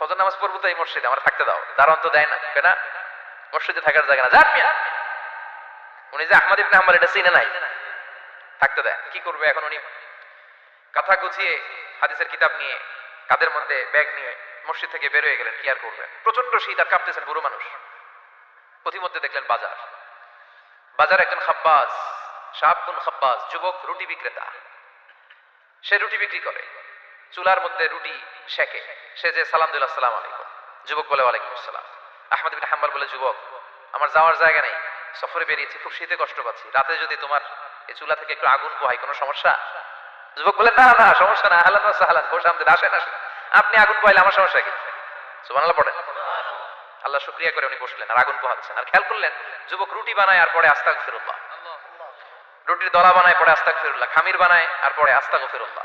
ফজর নামাজ পড়ব তো এই মসজিদে, আমার থাকতে দাও। দারোয়ান তো দেয় না। কেন? মসজিদে থাকার জায়গা না। যান উনি যে আহমদ ইবিন হাম্বাল, এটা চিনে নাই। থাকতে দেয়। কি করবে এখন উনি? কথা গুছিয়ে হাদিসের কিতাব নিয়ে, কাদের মধ্যে ব্যাগ নিয়ে মসজিদ থেকে বের হয়ে গেলেন, কি আর করবেন প্রচণ্ড শীত আর কাঁপতেছেন বুড়ো মানুষ। পথিমধ্যে দেখলেন বাজার। বাজার একজন খাব্বাজ শাহাবুল খাব্বাস যুবক রুটি বিক্রেতা। সে রুটি বিক্রি করে। চুলার মধ্যে রুটি শেখে সে যে সালাম দিল, আসসালাম আলাইকুম। যুবক বলে, ওয়ালাইকুম আসসালাম। আহমদ বিন হাম্বাল বলে, যুবক, আমার যাওয়ার জায়গা নেই। সফরে বেরিয়েছি, খুব শীতে কষ্ট পাচ্ছি। রাতে যদি তোমার এই চুলা থেকে একটু আগুন পোহাই কোনো সমস্যা? যুবক বলে, না না, সমস্যা না। আহলান সাহলান খোশ আমদিন, আসেন আসেন। আপনি আগুন পোহাইলে আমার সমস্যা কি? সুবহানাল্লাহ পড়েন। আল্লাহ শুক্রিয়া করে উনি বসলেন, আর আগুন পোহাচ্ছেন। আর খেয়াল করলেন, যুবক রুটি বানায়, আর পরে আস্তাক ফিরুল্লাহ রুটির দলা বানায় পরে আস্তাক ফিরুল্লাহ খামির বানায়, আর পরে আস্তাক ফিরুল্লাহ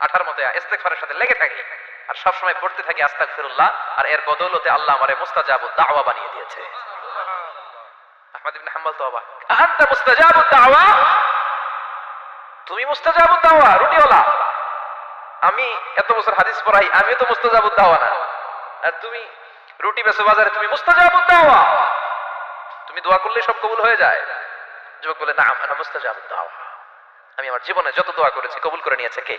আঠার মতো ইস্তেগফারের সাথে লেগে থাকি। আর সব সময় পড়তে থাকি আস্তাক ফিরুল্লাহ আর এর বদৌলতে আল্লাহ আমারে মুস্তাজাবুদ দাওয়া বানিয়ে দিয়েছে। আহমদ ইবনে হাম্বল তো অবাক। আনতা মুস্তাজাবুদ দাওয়া? তুমি দাওয়া রুটিওয়ালা। আমি এত বছর হাদিস পড়াই আমি তো দাওয়া না। আর তুমি রুটি বেসো বাজারে তুমি দাওয়া। তুমি দোয়া করলে সব কবুল হয়ে যায়। যুবক বলে না আমি মুস্তাজাবুদ দাওয়া। আমি আমার জীবনে যত দোয়া করেছি কবুল করে নিয়েছে কে?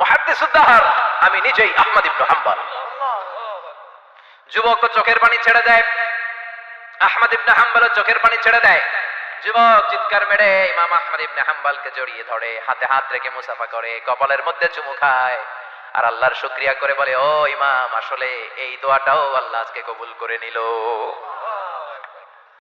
মুহাদ্দিসুদ্দাহার, আমি নিজেই আহমদ ইবনে হাম্বাল। যুবক চোখের পানি ছেড়ে দেয়। আহমদ ইবনে হাম্বাল চোখের পানি ছেড়ে দেয়। যুবক চিৎকার মেরে ইমাম আহমদ ইবনে হাম্বালকে জড়িয়ে ধরে, হাতে হাত রেখে মুসাফা করে, কপালের মধ্যে চুমু খায়। আর আল্লাহর শুক্রিয়া করে বলে, ও ইমাম, আসলে এই দোয়াটাও আল্লাহ আজকে কবুল করে নিল।